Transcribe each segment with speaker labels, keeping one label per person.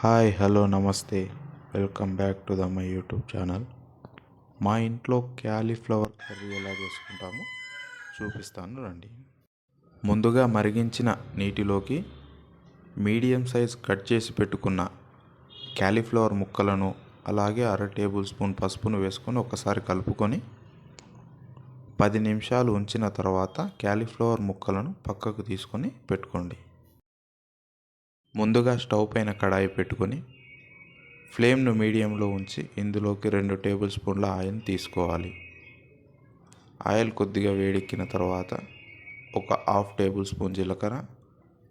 Speaker 1: Hi hello నమస్తే. Welcome back to the my YouTube channel. మా ఇంట్లో క్యాలీఫ్లవర్ కర్రీ ఎలా చేసుకుంటామో చూపిస్తాను రండి. ముందుగా మరిగించిన నీటిలోకి మీడియం సైజ్ కట్ చేసి పెట్టుకున్న క్యాలీఫ్లవర్ ముక్కలను అలాగే అర టేబుల్ స్పూన్ పసుపును వేసుకొని ఒకసారి కలుపుకొని పది నిమిషాలు ఉంచిన తర్వాత క్యాలీఫ్లవర్ ముక్కలను పక్కకు తీసుకొని పెట్టుకోండి. ముందుగా స్టవ్ పైన కడాయి పెట్టుకొని ఫ్లేమ్ను మీడియంలో ఉంచి ఇందులోకి రెండు టేబుల్ స్పూన్ల ఆయిల్ తీసుకోవాలి. ఆయిల్ కొద్దిగా వేడెక్కిన తర్వాత ఒక హాఫ్ టేబుల్ స్పూన్ జీలకర్ర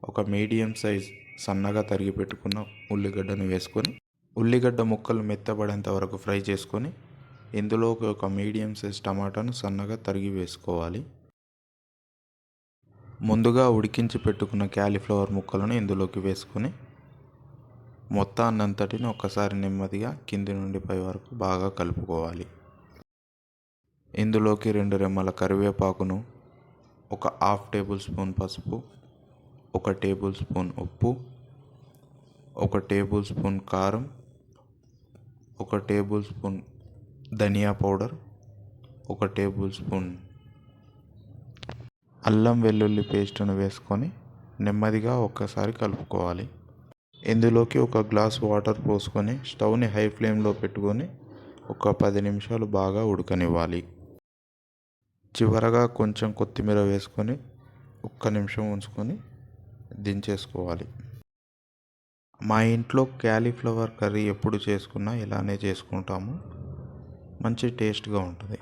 Speaker 1: ఒక మీడియం సైజ్ సన్నగా తరిగి పెట్టుకున్న ఉల్లిగడ్డను వేసుకొని ఉల్లిగడ్డ ముక్కలు మెత్తబడేంత వరకు ఫ్రై చేసుకొని ఇందులోకి ఒక మీడియం సైజ్ టమాటాను సన్నగా తరిగి వేసుకోవాలి. ముందుగా ఉడికించి పెట్టుకున్న క్యాలీఫ్లవర్ ముక్కలను ఇందులోకి వేసుకొని మొత్తాన్నంతటిని ఒక్కసారి నెమ్మదిగా కింది నుండి పై వరకు బాగా కలుపుకోవాలి. ఇందులోకి రెండు రెమ్మల కరివేపాకును ఒక హాఫ్ టేబుల్ స్పూన్ పసుపు ఒక టేబుల్ స్పూన్ ఉప్పు ఒక టేబుల్ స్పూన్ కారం ఒక టేబుల్ స్పూన్ ధనియా పౌడర్ ఒక టేబుల్ స్పూన్ అల్లం వెల్లుల్లి పేస్ట్ను వేసుకొని నెమ్మదిగా ఒక్కసారి కలుపుకోవాలి. ఇందులోకి ఒక గ్లాస్ వాటర్ పోసుకొని స్టవ్ని హై ఫ్లేమ్లో పెట్టుకొని ఒక పది నిమిషాలు బాగా ఉడకనివ్వాలి. చివరగా కొంచెం కొత్తిమీర వేసుకొని ఒక్క నిమిషం ఉంచుకొని దించేసుకోవాలి. మా ఇంట్లో క్యాలీఫ్లవర్ కర్రీ ఎప్పుడు చేసుకున్నా ఇలానే చేసుకుంటాము. మంచి టేస్ట్గా ఉంటుంది.